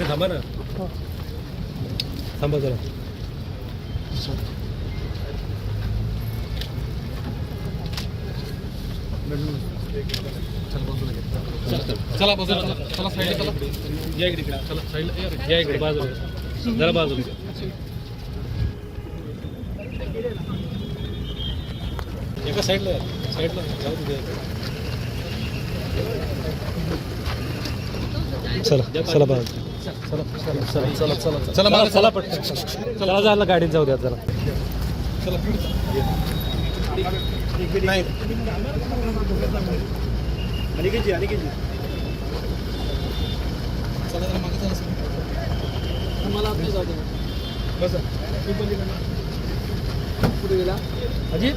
थांबा ना. थांबा जरा. चला बाजूला चला चला साईडला चला. या इकडे. चला साईडला या इकडे. बाजूला जरा बाजूला एका साईडला. साईडला जाऊ दे. चला. चला बाजू चला चला चला चला चला चला चला जायला गाडीत जाऊ द्या चला मला चला जरा मागं चला बसा कुठे गेला अजित